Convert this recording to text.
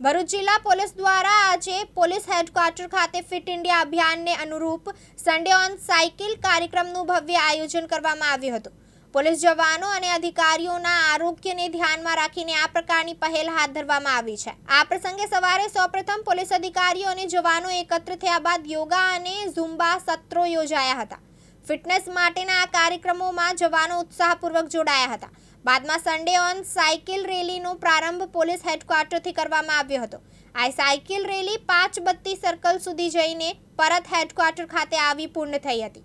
ભરૂચ જિલ્લા પોલીસ દ્વારા આજે પોલીસ હેડક્વાર્ટર ખાતે ફિટ ઇન્ડિયા અભિયાનને અનુરૂપ સન્ડે ઓન સાયકલ કાર્યક્રમનું ભવ્ય આયોજન કરવામાં આવ્યું હતું. પોલીસ જવાનો અને અધિકારીઓના આરોગ્યને ધ્યાનમાં રાખીને આ પ્રકારની પહેલ હાથ ધરવામાં આવી છે. આ પ્રસંગે સવારે સૌપ્રથમ પોલીસ અધિકારીઓ અને જવાનો એકત્ર થયા બાદ યોગા અને ઝુંબા સત્રો યોજાયા હતા. ફિટનેસ માટેના આ કાર્યક્રમોમાં જવાનો ઉત્સાહપૂર્વક જોડાયા હતા. બાદમાં સન્ડે ઓન સાયકલ રેલીનો પ્રારંભ પોલીસ હેડક્વાર્ટરથી કરવામાં આવ્યો હતો. આ સાયકલ રેલી પાંચ બત્તી સર્કલ સુધી જઈને પરત હેડક્વાર્ટર ખાતે આવી પૂર્ણ થઈ હતી.